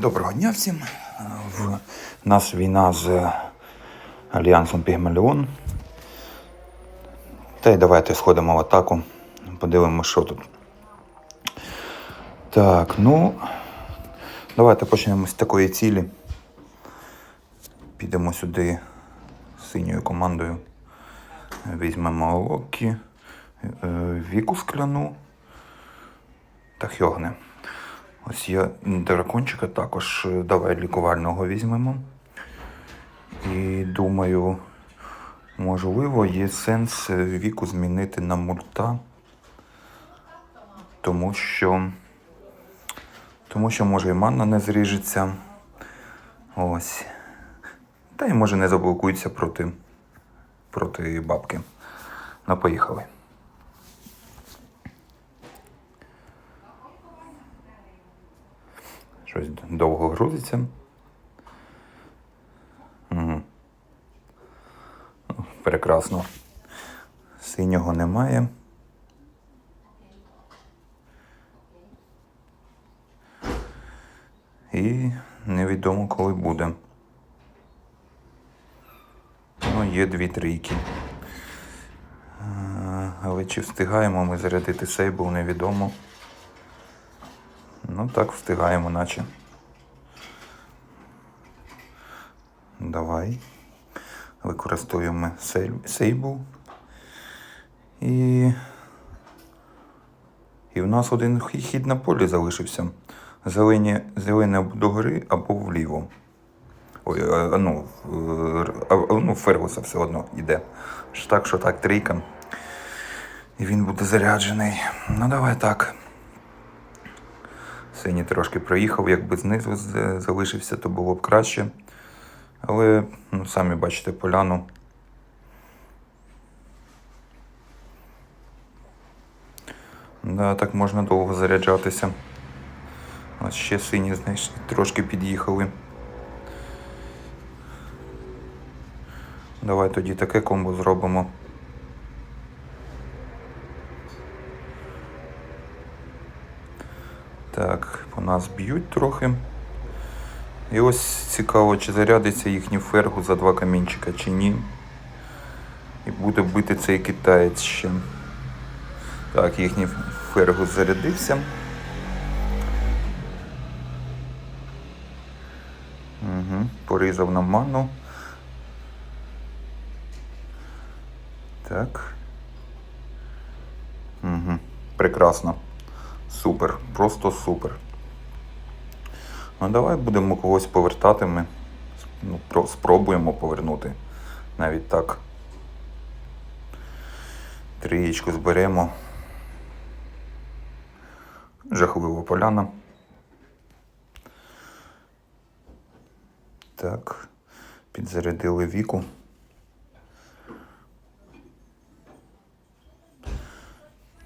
Доброго дня всім. В нас війна з Альянсом Пігмаліон. Та й давайте сходимо в атаку. Подивимося, що тут. Так, ну. Давайте почнемо з такої цілі. Підемо сюди синьою командою. Візьмемо Локі, е, Віку скляну та Хьогне. Ось я дракончика також е, давай лікувального візьмемо. І думаю, можливо, є сенс е, віку змінити на мульта. Тому що. Тому що може і манна не зріжеться. Ось. Та й може не заблокується проти, проти бабки. Ну, поїхали. Щось довго грузиться. Угу. Прекрасно. Синього немає. І невідомо коли буде. Ну, є дві трійки. Е, Але чи встигаємо ми зарядити сейбл, невідомо. Ну так, встигаємо, наче. Давай. Використовуємо сейбл. І. І в нас один хід на полі залишився. Зелені, зелене догори або вліво. Ой, а, а, ну, а, ну, Фергуса все одно йде. Так, що так, трійка. І він буде заряджений. Ну, давай так. Синій трошки проїхав, якби знизу залишився, то було б краще. Але, ну, самі бачите, поляну. Да, так можна довго заряджатися. Ось ще сині знаєш, трошки під'їхали. Давай тоді таке комбо зробимо. Так, по нас б'ють трохи. І ось цікаво, чи зарядиться їхній фергу за два камінчика, чи ні. І буде бити цей китаєць ще. Так, їхній фергус зарядився. Угу, порізав нам ману. Так. Угу, прекрасно. Супер, просто супер. Ну давай будемо когось повертати ми. Ну, спробуємо повернути. Навіть так. Трієчку зберемо. Жахлива поляна. Так. Підзарядили віку.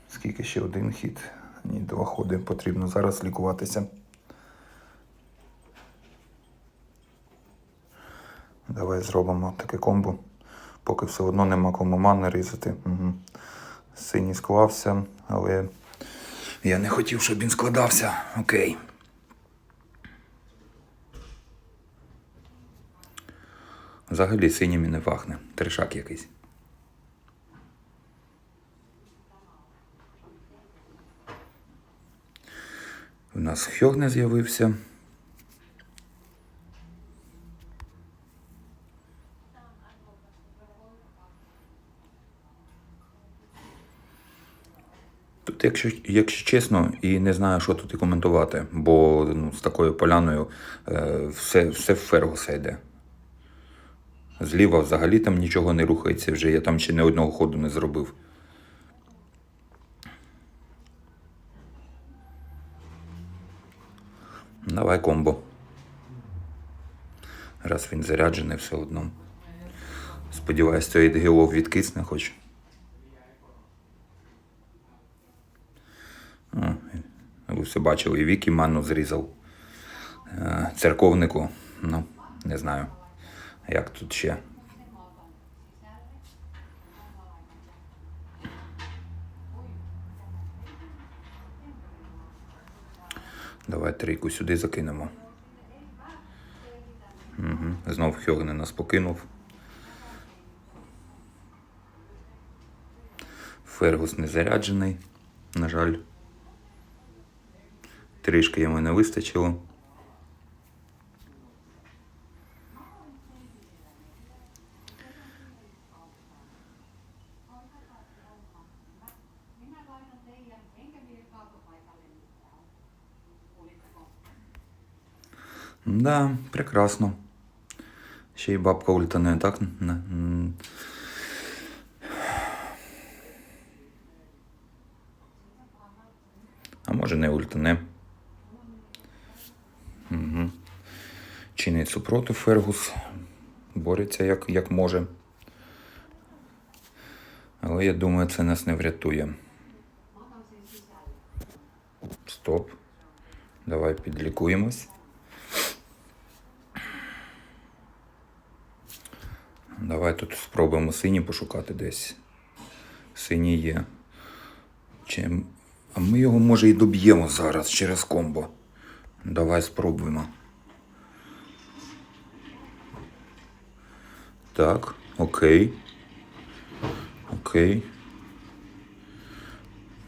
Скільки ще один хід? Ні, два ходи потрібно зараз лікуватися. Давай зробимо таке комбо. Поки все одно нема кому мани різати. Угу. Синій склався, але я не хотів, щоб він складався. Окей. Взагалі синім не пахне. Тришак якийсь. У нас Хьогне з'явився. Тут, якщо, якщо чесно, і не знаю, що тут і коментувати, бо ну, з такою поляною е, все, все в Фергуса йде. Зліва взагалі там нічого не рухається, вже я там ще не одного ходу не зробив. Давай комбо. Раз він заряджений все одно. Сподіваюсь, цей дгілов відкисне хоч. О, ви все бачили, і Вікі ману зрізав. Е, Церковнику, ну, не знаю, як тут ще. Давай трійку сюди закинемо. Угу. Знов Хьогне нас покинув. Фергус не заряджений, на жаль. Трішки йому не вистачило. Да, прекрасно. Ще й бабка ультане, так? А може не ультане. Угу. Чинить супротив Фергус. Бореться як, як може. Але я думаю, це нас не врятує. Стоп. Давай підлікуємось. Давай тут спробуємо сині пошукати десь. Синій є. Чим... А ми його може і доб'ємо зараз через комбо. Давай спробуємо. Так, окей. Окей.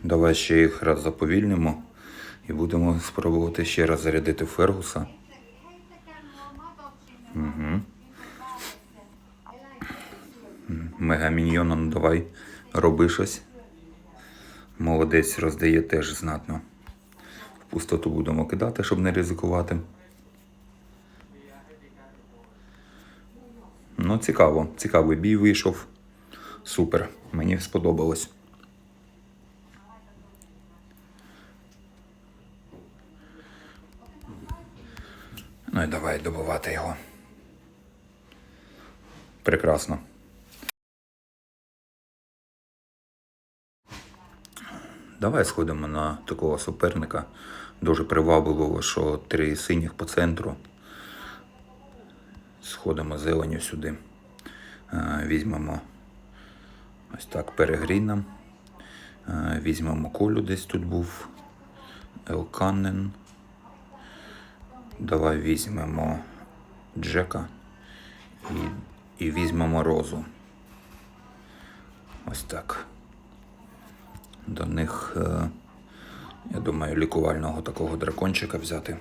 Давай ще їх раз заповільнимо і будемо спробувати ще раз зарядити Фергуса. Угу. Мегаміньйоном давай роби щось. Молодець роздає теж знатно. В пустоту будемо кидати, щоб не ризикувати. Ну, цікаво. Цікавий бій вийшов. Супер. Мені сподобалось. Ну і давай добивати його. Прекрасно. Давай сходимо на такого суперника. Дуже привабливого, що три синіх по центру. Сходимо зеленю сюди. Е, Візьмемо ось так перегріном. Е, Візьмемо колю десь тут був. Елканен. Давай візьмемо Джека і, і візьмемо розу. Ось так. До них, е, я думаю, лікувального такого дракончика взяти.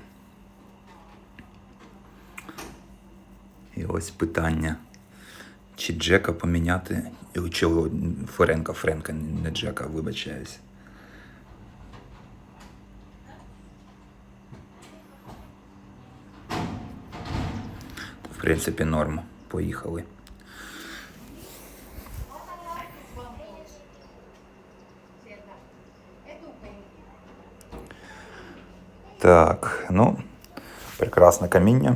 І ось питання. Чи Джека поміняти, чи Френка, Френка, не Джека, вибачаюсь. В принципі, норм. Поїхали. Так, ну, прекрасне каміння.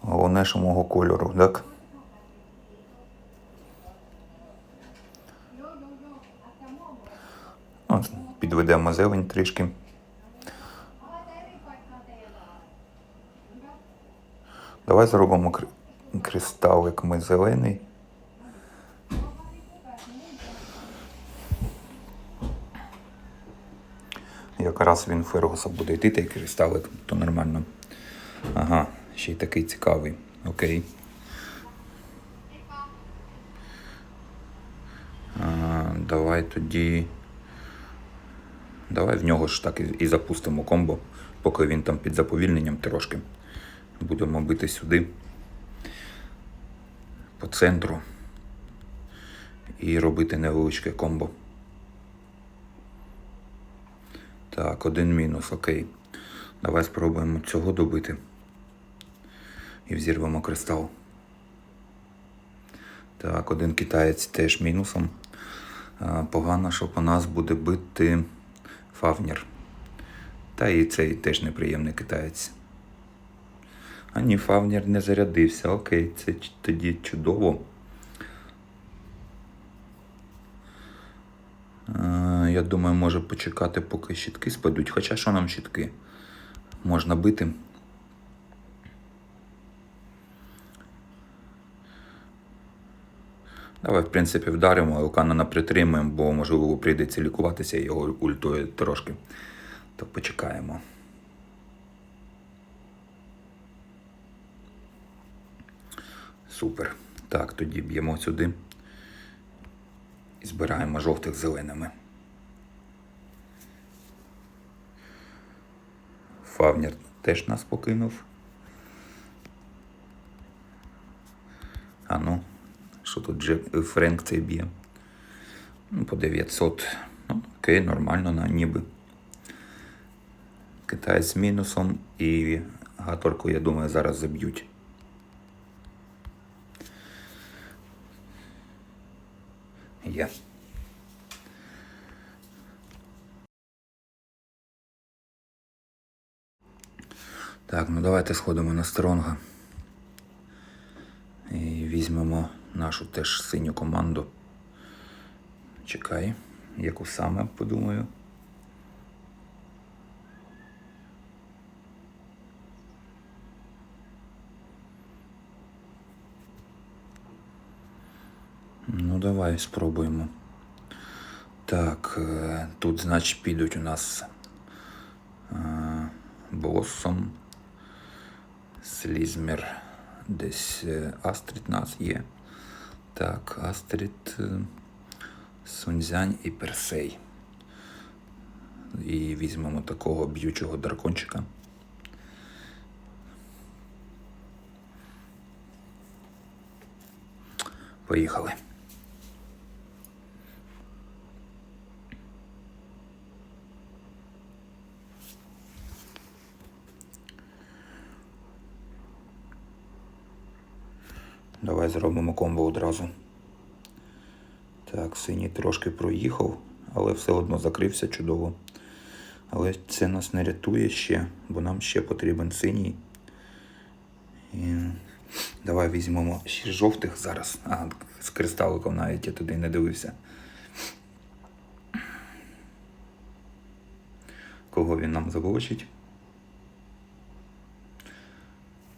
Головне, що мого кольору, так? От, підведемо зелень трішки. Давай зробимо кри- кристалик ми зелений. Якраз він Фергуса буде йти, той кристалик, то нормально. Ага, ще й такий цікавий. Окей. А, давай тоді. Давай в нього ж так і запустимо комбо, поки він там під заповільненням трошки. Будемо бити сюди. По центру. І робити невеличке комбо. Так, один мінус, окей. Давай спробуємо цього добити. І взірвемо кристал. Так, один китаєць теж мінусом. Погано, що по нас буде бити Фавнір. Та і цей теж неприємний китаєць. А ні, Фавнір не зарядився. Окей, це тоді чудово. Я думаю, може почекати, поки щитки спадуть. Хоча що нам щитки? Можна бити. Давай, в принципі, вдаримо, Елканана притримаємо, бо можливо прийдеться лікуватися його ультою трошки. То почекаємо. Супер. Так, тоді б'ємо сюди і збираємо жовтих зеленими. Фавнер теж нас покинув. А ну, що тут Френк цей б'є? Ну, по 900. Ну, окей, нормально, на ніби. Китаєць з мінусом і гаторку, я думаю, зараз заб'ють. Є. Так, ну давайте сходимо на стронга. І візьмемо нашу теж синю команду. Чекай, яку саме подумаю. Ну, давай спробуємо. Так, е, тут, значить, підуть у нас е, Блоссом, Слізмір, десь е, Астрід нас є. Так, Астрід, Сунзянь і Персей. І візьмемо такого б'ючого дракончика. Поїхали. Давай зробимо комбо одразу. Так, синій трошки проїхав, але все одно закрився чудово. Але це нас не рятує ще, бо нам ще потрібен синій. І... Давай візьмемо ще жовтих зараз. А, з кристаликом навіть я туди не дивився. Кого він нам заблочить?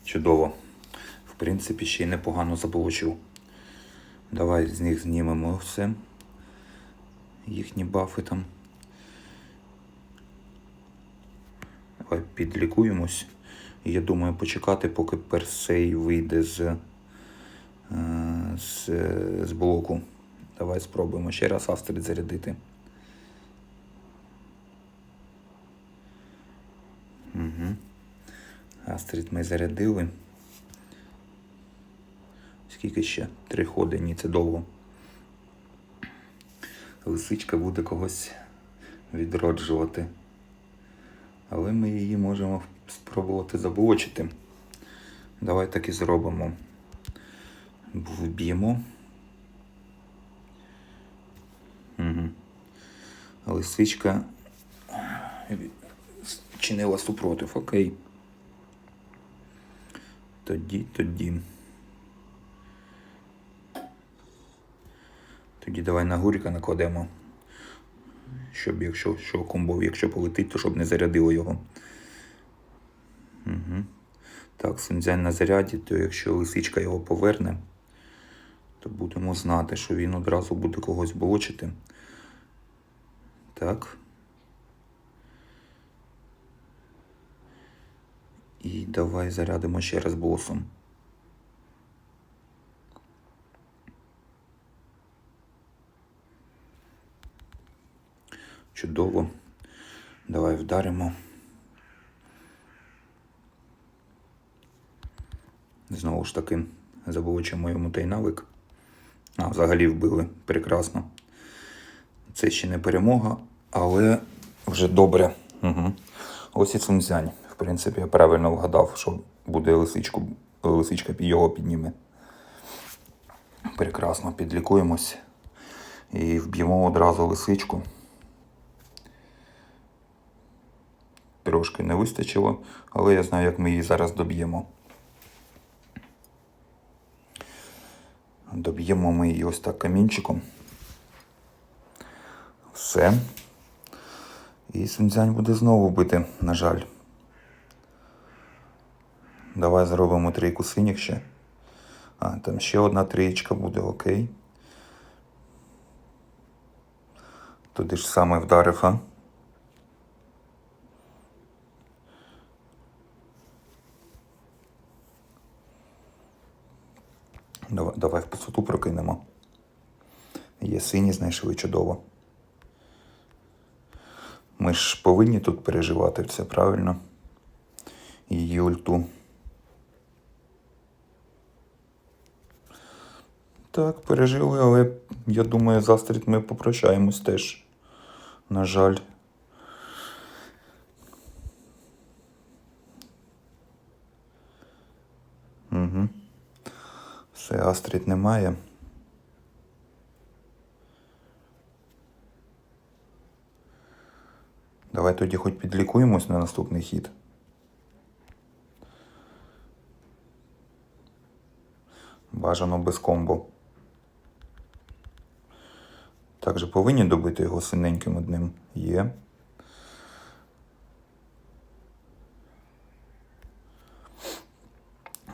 Чудово. В принципі, ще й непогано заблочив. Давай з них знімемо все. Їхні бафи там. Давай підлікуємось. Я думаю, почекати, поки Персей вийде з, е, з, з блоку. Давай спробуємо ще раз Астрид зарядити. Угу. Астрид ми зарядили. Скільки ще? Три ходи, ні, це довго. Лисичка буде когось відроджувати. Але ми її можемо спробувати заблочити. Давай так і зробимо. Вб'ємо. Угу. Лисичка чинила супротив, окей. Тоді, тоді. Тоді давай на гуріка накладемо. Щоб якщо що комбов, якщо полетить, то щоб не зарядило його. Угу. Так, Сунцзянь на заряді, то якщо лисичка його поверне, то будемо знати, що він одразу буде когось блочити. Так. І давай зарядимо ще раз босом. Чудово. Давай вдаримо. Знову ж таки, заблочимо йому той навик. А, взагалі вбили. Прекрасно. Це ще не перемога, але вже добре. Угу. Ось і Цунцзянь. В принципі, я правильно вгадав, що буде лисичку, лисичка його підніме. Прекрасно, підлікуємось і вб'ємо одразу лисичку. Трошки не вистачило, але я знаю, як ми її зараз доб'ємо. Доб'ємо ми її ось так камінчиком. Все. І Сунцзянь буде знову бити, на жаль. Давай зробимо трійку синіх ще. А, там ще одна трієчка буде, окей. Туди ж саме вдарив, а? Давай, давай в пустоту прокинемо. Є сині, знайшли чудово. Ми ж повинні тут переживати все правильно. Її ульту. Так, пережили, але я думаю, завтра ми попрощаємось теж. На жаль. Астрід немає. Давай тоді хоч підлікуємось на наступний хід. Бажано без комбо. Також повинні добити його синеньким одним. Є.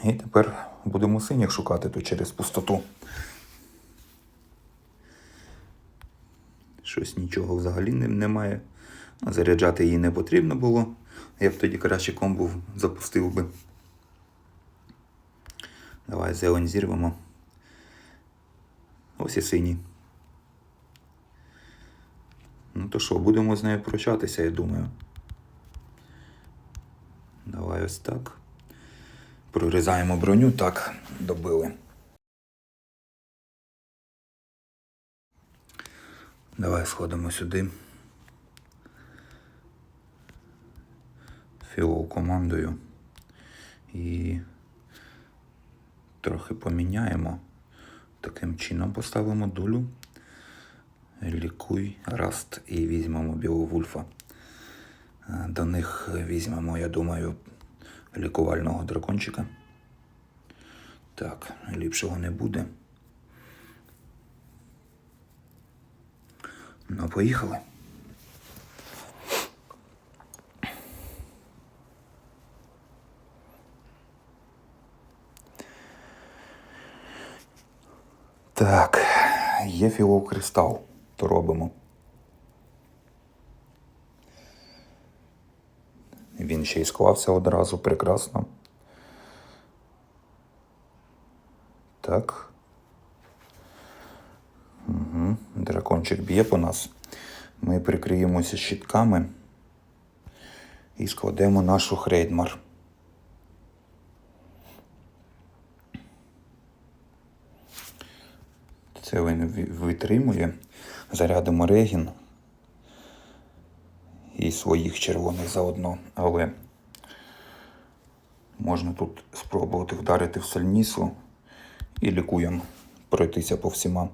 І тепер будемо синіх шукати тут через пустоту. Щось нічого взагалі немає. Заряджати її не потрібно було. Я б тоді краще комбу запустив би. Давай зелень зірвемо. Ось і синій. Ну то що, будемо з нею прощатися, я думаю. Давай ось так. Прорізаємо броню, так, добили. Давай сходимо сюди. Фіол командою. І трохи поміняємо. Таким чином поставимо дулю. Лікуй, раст і візьмемо Біовульфа. Е, До них візьмемо, я думаю, лікувального дракончика. Так, ліпшого не буде. Ну, поїхали. Так, є філокристал, то робимо. Ще й склався одразу прекрасно. Так. Угу. Дракончик б'є по нас. Ми прикриємося щитками і складемо нашу хрейдмар. Це він витримує. Зарядимо регін і своїх червоних заодно. Але можна тут спробувати вдарити в сальнісу і лікуємо пройтися по всіма.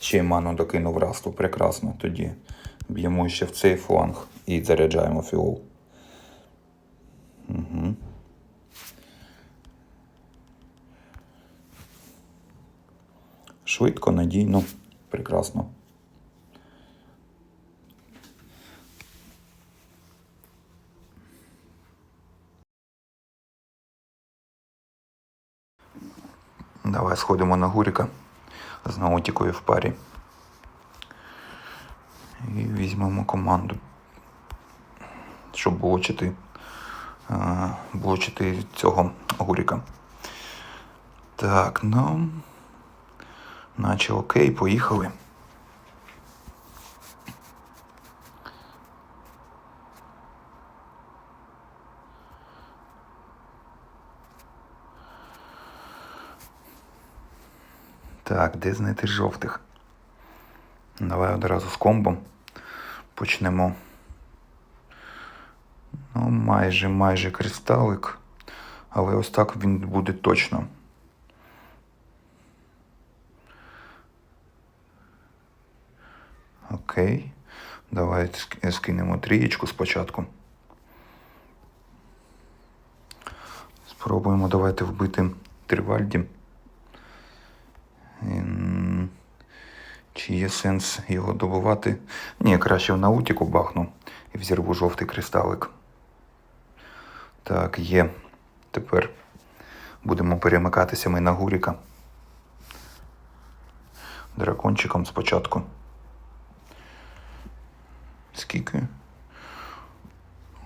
Ще й ману докинув расту. Прекрасно. Тоді б'ємо ще в цей фланг і заряджаємо фіол. Угу. Швидко, надійно, прекрасно. Давай сходимо на гуріка з наутікою в парі. І візьмемо команду. Щоб блочити, е, блочити цього гуріка. Так, ну. Наче окей, поїхали. Так, де знайти жовтих? Давай одразу з комбом почнемо. Ну, майже, майже кристалик. Але ось так він буде точно. Окей. Давай скинемо трієчку спочатку. Спробуємо давайте вбити Тривальді. Чи є сенс його добувати? Ні, краще в наутіку бахну і взірву жовтий кристалик. Так, є. Тепер будемо перемикатися ми на гуріка. Дракончиком спочатку. Скільки?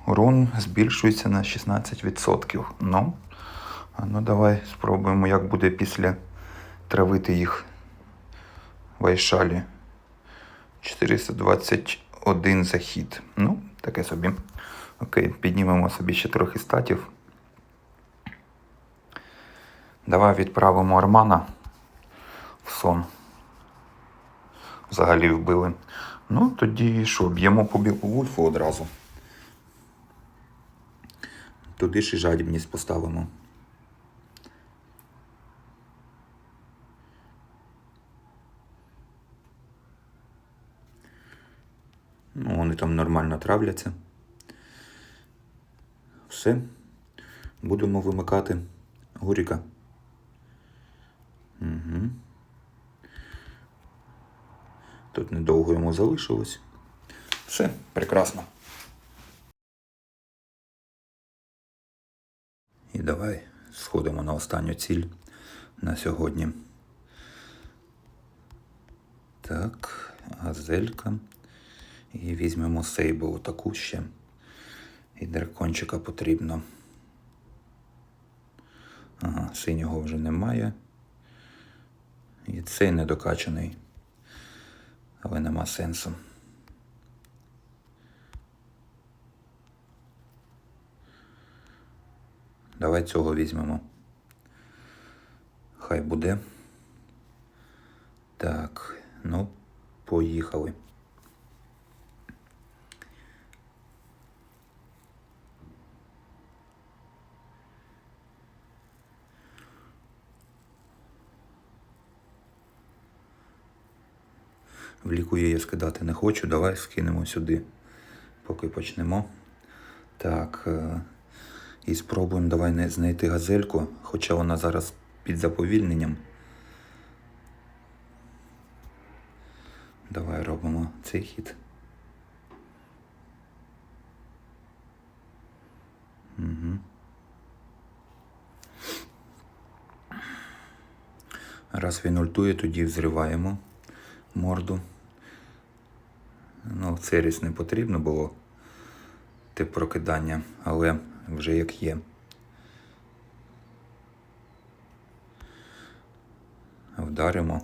Урон збільшується на 16%. Ну, а ну давай спробуємо, як буде після травити їх Вайшалі. 421 захід. Ну, таке собі. Окей, піднімемо собі ще трохи статів. Давай відправимо Армана в сон. Взагалі вбили. Ну, тоді що, б'ємо по вульфу одразу. Туди ж і жадібність поставимо. Ну, вони там нормально травляться. Все. Будемо вимикати Гуріка. Угу. Тут недовго йому залишилось. Все, прекрасно. І давай сходимо на останню ціль на сьогодні. Так, газелька. І візьмемо сейбу таку ще. І дракончика потрібно. Ага, синього вже немає. І цей недокачаний. Але нема сенсу. Давай цього візьмемо. Хай буде. Так, ну, поїхали. В ліку я скидати не хочу. Давай скинемо сюди, поки почнемо. Так. е, І спробуємо давай знайти газельку, хоча вона зараз під заповільненням. Давай робимо цей хід. Угу. Раз він ультує, тоді взриваємо морду. Ну, Церіс не потрібно було тип прокидання, але вже як є. Вдаримо.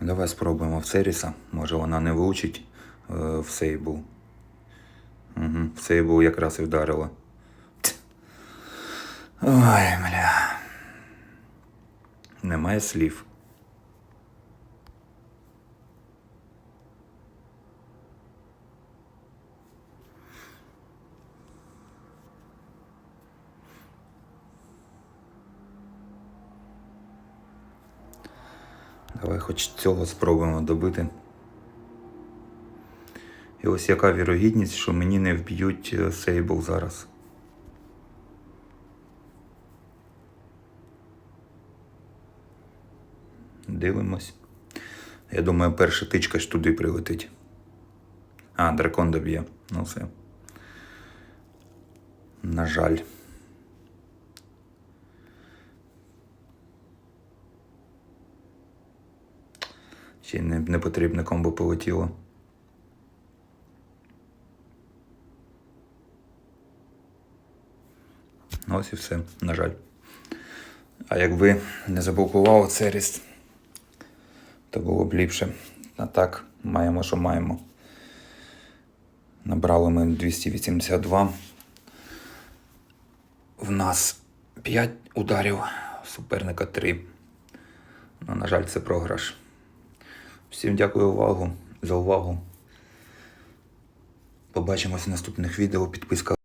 Давай спробуємо в Церіса. Може вона не влучить е, в сейбу. Угу, в сейбу якраз і вдарила. Ть. Ой, бля. Немає слів. Давай хоч цього спробуємо добити. І ось яка вірогідність, що мені не вб'ють е, сейбл зараз. Дивимось. Я думаю, перша тичка ж туди прилетить. А, дракон доб'є. Ну все. На жаль. Ще не, не потрібне комбо полетіло. Ось і все, на жаль. А якби не заблокував Церіс, то було б ліпше. А так, маємо, що маємо. Набрали ми 282. В нас 5 ударів, суперника 3. Ну, на жаль, це програш. Всім дякую увагу, за увагу. Побачимось в наступних відео. Підписка.